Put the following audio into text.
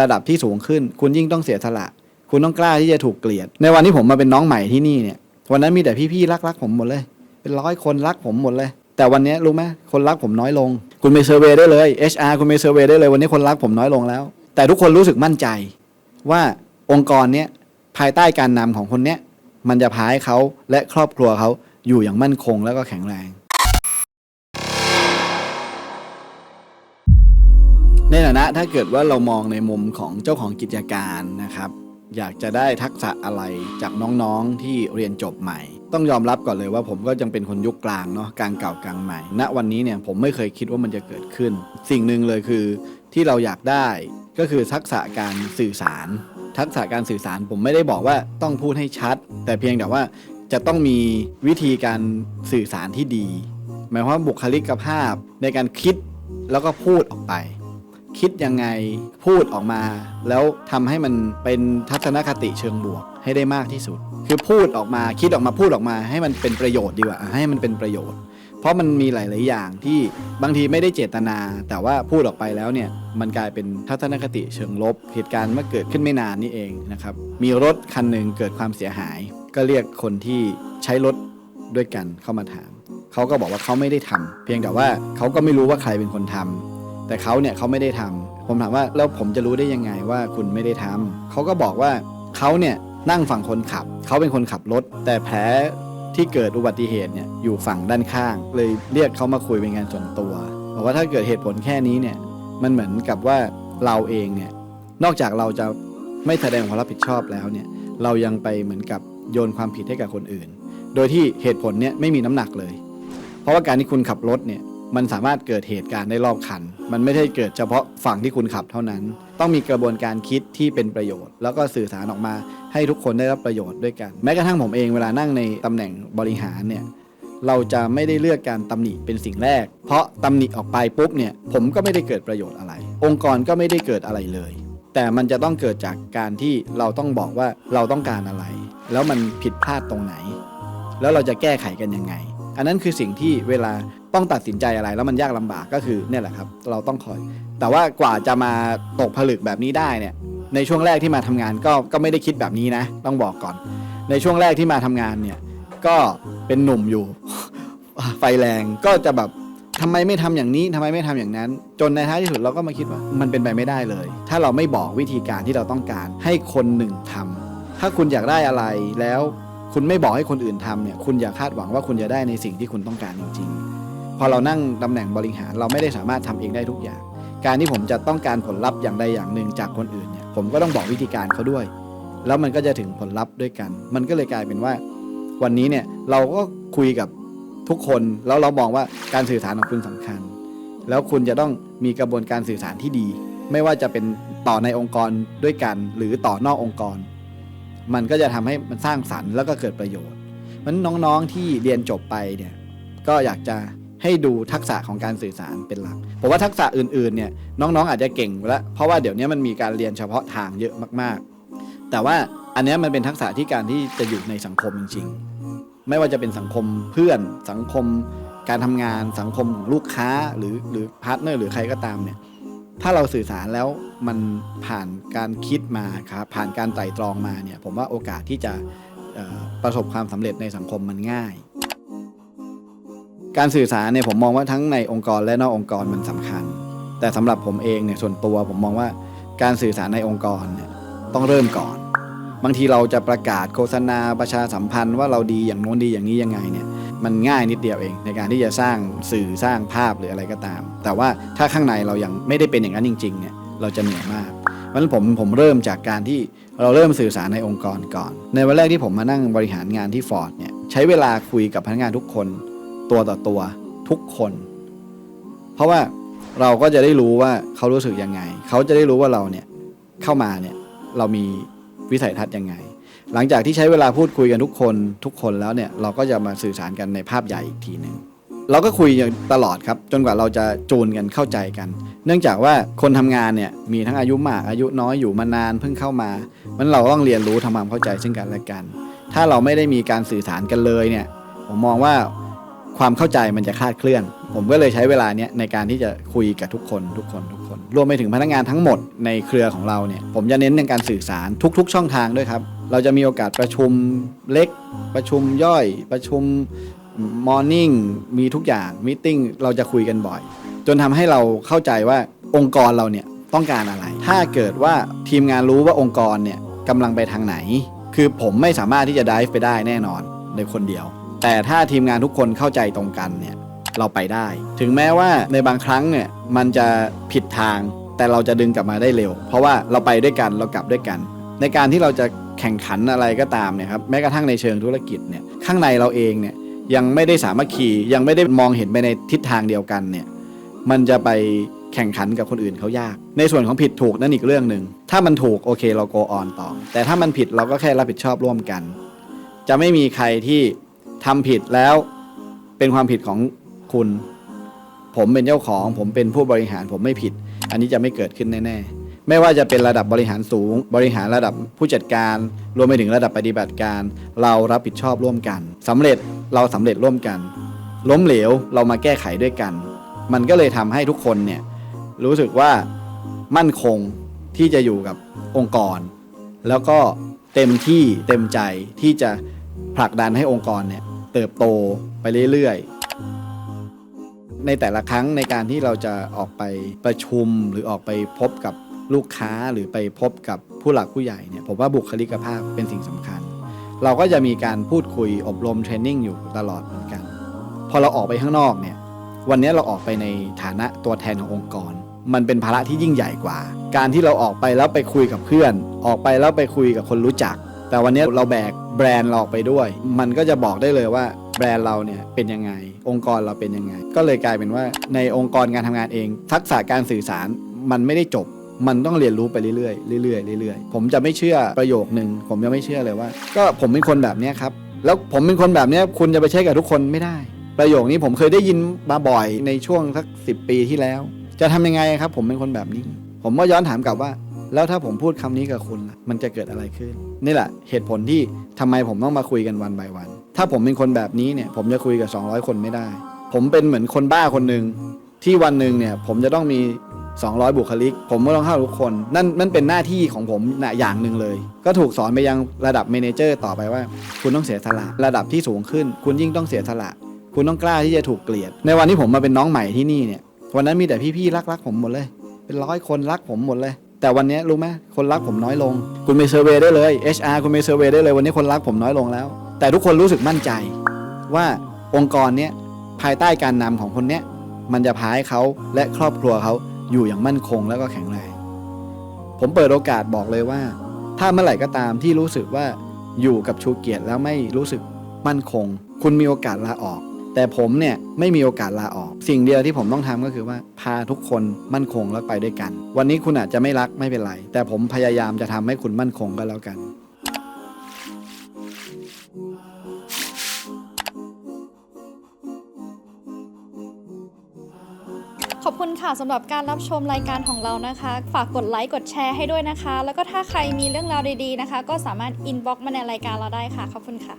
ระดับที่สูงขึ้น คุณยิ่งต้องเสียสละ คุณต้องกล้าที่จะถูกเกลียด ในวันที่ผมมาเป็นน้องใหม่ที่นี่เนี่ยวันนั้นมีแต่พี่ๆรักๆผมหมดเลย เป็นร้อยคนรักผมหมดเลย แต่วันนี้รู้ไหมคนรักผมน้อยลง คุณไปเซอร์เวยได้เลย HR คุณไปเซอร์เวยได้เลย วันนี้คนรักผมน้อยลงแล้ว แต่ทุกคนรู้สึกมั่นใจ ว่าองค์กรเนี้ยภายใต้การนำของคนเนี้ยมันจะพาให้เขาและครอบครัวเขาอยู่อย่างมั่นคงแล้วก็แข็งแรง ในฐานะถ้าเกิดว่าเรามองในมุมของเจ้าของกิจการนะครับ อยากจะได้ทักษะอะไรจากน้องๆที่เรียนจบใหม่ ต้องยอมรับก่อนเลยว่าผมก็ยังเป็นคนยุคกลางเนาะกลางเก่ากลางใหม่ณวันนี้เนี่ยผมไม่เคยคิดว่ามันจะเกิดขึ้น สิ่งหนึ่งเลยคือที่เราอยากได้ก็คือทักษะการสื่อสาร ทักษะการสื่อสารผมไม่ได้บอกว่าต้องพูดให้ชัด แต่เพียงแต่ว่าจะต้องมีวิธีการสื่อสารที่ดี หมายความว่าบุคลิกภาพในการคิดแล้วก็พูดออกไป คิดยังไงพูดออกมา แล้วทำให้มันเป็นทัศนคติเชิงบวกให้ได้มากที่สุด คือพูดออกมาคิดออกมาพูดออกมา ให้มันเป็นประโยชน์ดีกว่าให้มันเป็นประโยชน์ เพราะมันมีหลาย ๆ อย่างที่บางทีไม่ได้เจตนา แต่ว่าพูดออกไปแล้วเนี่ยมันกลายเป็นทัศนคติเชิงลบ เหตุการณ์เมื่อเกิดขึ้นไม่นานนี่เองนะครับมีรถคันหนึ่งเกิดความเสียหาย ก็เรียกคนที่ใช้รถด้วยกันเข้ามาถามเขาก็บอกว่าเขาไม่ได้ทำเพียงแต่ว่าเขาก็ไม่รู้ว่าใครเป็นคนทำ แต่เขาเนี่ยเขาไม่ได้ทำผมถามว่าแล้วผมจะรู้ได้ยังไงว่าคุณไม่ได้ทำเขาก็บอกว่าเขาเนี่ยนั่งฝั่งคนขับ เขาเป็นคนขับรถ แต่แผลที่เกิดอุบัติเหตุเนี่ยอยู่ฝั่งด้านข้าง เลยเรียกเขามาคุยเป็นงานส่วนตัวบอกว่าถ้าเกิดเหตุผลแค่นี้เนี่ยมันเหมือนกับว่าเราเองเนี่ยนอกจากเราจะไม่แสดงความรับผิดชอบแล้วเนี่ยเรายังไปเหมือนกับโยนความผิดให้กับคนอื่น โดยที่เหตุผลเนี่ยไม่มีน้ำหนักเลย เพราะว่าการที่คุณขับรถเนี่ย มันสามารถเกิดเหตุการณ์ได้รอบคัน มันไม่ได้เกิดเฉพาะฝั่งที่คุณขับเท่านั้น ต้องมีกระบวนการคิดที่เป็นประโยชน์ แล้วก็สื่อสารออกมาให้ทุกคนได้รับประโยชน์ด้วยกัน แม้กระทั่งผมเองเวลานั่งในตำแหน่งบริหารเนี่ยเราจะไม่ได้เลือกการตำหนิเป็นสิ่งแรก เพราะตำหนิออกไปปุ๊บเนี่ยผมก็ไม่ได้เกิดประโยชน์อะไร องค์กรก็ไม่ได้เกิดอะไรเลย แต่มันจะต้องเกิดจากการที่เราต้องบอกว่าเราต้องการอะไร แล้วมันผิดพลาดตรงไหน แล้วเราจะแก้ไขกันยังไง อันนั้นคือสิ่งที่เวลาต้องตัดสินใจอะไรแล้วมันยากลำบากก็คือเนี่ยแหละครับ เราต้องคอย แต่ว่ากว่าจะมาตกผลึกแบบนี้ได้เนี่ย ในช่วงแรกที่มาทำงานก็ก็ไม่ได้คิดแบบนี้นะ ต้องบอกก่อน ในช่วงแรกที่มาทำงานเนี่ยก็เป็นหนุ่มอยู่ ไฟแรงก็จะแบบทำไมไม่ทำอย่างนี้ทำไมไม่ทำอย่างนั้น จนในท้ายที่สุดเราก็มาคิดว่า มันเป็นไปไม่ได้เลย ถ้าเราไม่บอกวิธีการที่เราต้องการให้คนหนึ่งทำถ้าคุณอยากได้อะไรแล้ว คุณไม่บอกให้คนอื่นทำเนี่ยคุณอย่าคาดหวังว่าคุณจะได้ในสิ่งที่คุณต้องการจริง ๆ พอเรานั่งตำแหน่งบริหารเราไม่ได้สามารถทำเองได้ทุกอย่าง การที่ผมจะต้องการผลลัพธ์อย่างใดอย่างหนึ่งจากคนอื่นเนี่ยผมก็ต้องบอกวิธีการเขาด้วย แล้วมันก็จะถึงผลลัพธ์ด้วยกัน มันก็เลยกลายเป็นว่า วันนี้เนี่ยเราก็คุยกับทุกคนแล้วเรามองว่าการสื่อสารของคุณสำคัญ แล้วคุณจะต้องมีกระบวนการสื่อสารที่ดี ไม่ว่าจะเป็นต่อในองค์กรด้วยกัน หรือต่อนอกองค์กร มันก็จะทำให้มันสร้างสรรค์แล้วก็เกิดประโยชน์มันน้องๆที่เรียนจบไปเนี่ยก็อยากจะให้ดูทักษะของการสื่อสารเป็นหลักผมว่าทักษะอื่นๆเนี่ยน้องๆอาจจะเก่งแล้วเพราะว่าเดี๋ยวนี้มันมีการเรียนเฉพาะทางเยอะมากๆ แต่ว่าอันนี้มันเป็นทักษะที่การที่จะอยู่ในสังคมจริงๆ ไม่ว่าจะเป็นสังคมเพื่อนสังคมการทำงานสังคมของลูกค้าหรือหรือพาร์ทเนอร์หรือใครก็ตามเนี่ย ถ้าเราสื่อสารแล้วมันผ่านการคิดมาครับผ่านการไตร่ตรองมาเนี่ยผมว่าโอกาสที่จะประสบความสำเร็จในสังคมมันง่าย การสื่อสารเนี่ยผมมองว่าทั้งในองค์กรและนอกองค์กรมันสำคัญ แต่สำหรับผมเองเนี่ยส่วนตัวผมมองว่าการสื่อสารในองค์กรเนี่ยต้องเริ่มก่อน บางทีเราจะประกาศโฆษณาประชาสัมพันธ์ว่าเราดีอย่างโน้นดีอย่างนี้ยังไงเนี่ยมันง่ายนิดเดียวเอง ในการที่จะสร้างสื่อสร้างภาพหรืออะไรก็ตาม แต่ว่าถ้าข้างในเรายังไม่ได้เป็นอย่างนั้นจริงๆเนี่ยเราจะเหนื่อยมากเพราะฉะนั้นผมผมเริ่มจากการที่เราเริ่มสื่อสารในองค์กรก่อน ในวันแรกที่ผมมานั่งบริหารงานที่ฟอร์ดเนี่ยใช้เวลาคุยกับพนักงานทุกคนตัวต่อตัวทุกคน เพราะว่าเราก็จะได้รู้ว่าเขารู้สึกยังไง เขาจะได้รู้ว่าเราเนี่ยเข้ามาเนี่ยเรามี วิสัยทัศน์ยังไง หลังจากที่ใช้เวลาพูดคุยกันทุกคนทุกคนแล้วเนี่ยเราก็จะมาสื่อสารกันในภาพใหญ่อีกทีหนึ่งเราก็คุยกันตลอดครับ จนกว่าเราจะจูนกันเข้าใจกัน เนื่องจากว่าคนทำงานเนี่ยมีทั้งอายุมากอายุน้อยอยู่มานานเพิ่งเข้ามามันเราต้องเรียนรู้ทำความเข้าใจซึ่งกันและกัน ถ้าเราไม่ได้มีการสื่อสารกันเลยเนี่ยผมมองว่าความเข้าใจมันจะคลาดเคลื่อน ผมก็เลยใช้เวลาเนี้ยในการที่จะคุยกับทุกคนทุกคนทุกคน รวมไปถึงพนักงานทั้งหมดในเครือของเราเนี่ยผมจะเน้นในการสื่อสารทุก ๆ ช่องทางด้วยครับ เราจะมีโอกาสประชุมเล็ก ประชุมย่อย ประชุมมอร์นิ่งมีทุกอย่างมิ팅เราจะคุยกันบ่อย จนทำให้เราเข้าใจว่าองค์กรเราเนี่ยต้องการอะไร ถ้าเกิดว่าทีมงานรู้ว่าองค์กรเนี่ยกำลังไปทางไหน คือผมไม่สามารถที่จะ dive ไปได้แน่นอนในคนเดียว แต่ถ้าทีมงานทุกคนเข้าใจตรงกันเนี่ย เราไปได้ ถึงแม้ว่าในบางครั้งเนี่ยมันจะผิดทาง แต่เราจะดึงกลับมาได้เร็ว เพราะว่าเราไปด้วยกันเรากลับด้วยกัน ในการที่เราจะแข่งขันอะไรก็ตามเนี่ยครับแม้กระทั่งในเชิงธุรกิจเนี่ยข้างในเราเองเนี่ยยังไม่ได้สามัคคียังไม่ได้มองเห็นไปในทิศทางเดียวกันเนี่ยมันจะไปแข่งขันกับคนอื่นเขายาก ในส่วนของผิดถูกนั่นอีกเรื่องหนึ่งถ้ามันถูกโอเคเรา go on ต่อ แต่ถ้ามันผิดเราก็แค่รับผิดชอบร่วมกัน จะไม่มีใครที่ทำผิดแล้วเป็นความผิดของ คุณ ผมเป็นเจ้าของ ผมเป็นผู้บริหารผมไม่ผิด อันนี้จะไม่เกิดขึ้นแน่ๆ ไม่ว่าจะเป็นระดับบริหารสูง บริหารระดับผู้จัดการ รวมไปถึงระดับปฏิบัติการ เรารับผิดชอบร่วมกันสำเร็จเราสำเร็จร่วมกัน ล้มเหลวเรามาแก้ไขด้วยกัน มันก็เลยทำให้ทุกคนเนี่ยรู้สึกว่ามั่นคงที่จะอยู่กับองค์กร แล้วก็เต็มที่เต็มใจที่จะผลักดันให้องค์กรเนี่ยเติบโตไปเรื่อยๆ ในแต่ละครั้งในการที่เราจะออกไปประชุมหรือออกไปพบกับลูกค้าหรือไปพบกับผู้หลักผู้ใหญ่เนี่ยผมว่าบุคลิกภาพเป็นสิ่งสำคัญ เราก็จะมีการพูดคุยอบรมเทรนนิ่งอยู่ตลอดเหมือนกัน พอเราออกไปข้างนอกเนี่ยวันนี้เราออกไปในฐานะตัวแทนขององค์กร มันเป็นภาระที่ยิ่งใหญ่กว่า การที่เราออกไปแล้วไปคุยกับเพื่อน ออกไปแล้วไปคุยกับคนรู้จัก แต่วันนี้เราแบกแบรนด์เราออกไปด้วย มันก็จะบอกได้เลยว่า แบรนด์เราเนี่ยเป็นยังไง องค์กรเราเป็นยังไง ก็เลยกลายเป็นว่าในองค์กรการทำงานเอง ทักษะการสื่อสารมันไม่ได้จบ มันต้องเรียนรู้ไปเรื่อยๆเรื่อยๆเรื่อยๆ ผมจะไม่เชื่อประโยคหนึ่งผมจะไม่เชื่อเลยว่า ก็ผมเป็นคนแบบนี้ครับ แล้วผมเป็นคนแบบนี้คุณจะไปใช้กับทุกคนไม่ได้ ประโยคนี้ผมเคยได้ยินมาบ่อยในช่วงสักสิปีที่แล้ว จะทำยังไงครับ ผมเป็นคนแบบนี้ ผมก็ย้อนถามกลับว่า แล้วถ้าผมพูดคำนี้กับคุณล่ะมันจะเกิดอะไรขึ้น นี่แหละเหตุผลที่ทำไมผมต้องมาคุยกันวัน by วัน ถ้าผมเป็นคนแบบนี้เนี่ยผมจะคุยกับ 200 คนไม่ได้ ผมเป็นเหมือนคนบ้าคนหนึ่งที่วันหนึ่งเนี่ยผมจะต้องมี 200 บุคลิก ผมก็ต้องเข้าทุกคน นั่นนั่นเป็นหน้าที่ของผมนะอย่างหนึ่งเลย ก็ถูกสอนไปยังระดับเมนเจอร์ต่อไปว่า คุณต้องเสียสละ ระดับที่สูงขึ้น คุณยิ่งต้องเสียสละ คุณต้องกล้าที่จะถูกเกลียด ในวันที่ผมมาเป็นน้องใหม่ที่นี่เนี่ยวันนั้นมีแต่พี่ๆรักๆผมหมดเลย เป็นร้อยคนรักผมหมดเลย แต่วันนี้รู้ไหมคนรักผมน้อยลง คุณไปเซอร์เวย์ได้เลย HR คุณไปเซอร์เวย์ได้เลย วันนี้คนรักผมน้อยลงแล้ว แต่ทุกคนรู้สึกมั่นใจ ว่าองค์กรเนี้ยภายใต้การนำของคนเนี้ยมันจะพาให้เขาและครอบครัวเขาอยู่อย่างมั่นคงแล้วก็แข็งแรงผมเปิดโอกาสบอกเลยว่า ถ้าเมื่อไหร่ก็ตามที่รู้สึกว่าอยู่กับชูเกียรติแล้วไม่รู้สึกมั่นคง คุณมีโอกาสลาออก แต่ผมเนี่ยไม่มีโอกาสลาออก สิ่งเดียวที่ผมต้องทำก็คือว่าพาทุกคนมั่นคงแล้วไปด้วยกัน วันนี้คุณอาจจะไม่รักไม่เป็นไร แต่ผมพยายามจะทำให้คุณมั่นคงก็แล้วกันขอบคุณค่ะสำหรับการรับชมรายการของเรานะคะ ฝากกดไลค์กดแชร์ให้ด้วยนะคะ แล้วก็ถ้าใครมีเรื่องราวดีๆนะคะ ก็สามารถอินบ็อกมาในรายการเราได้ค่ะ ขอบคุณค่ะ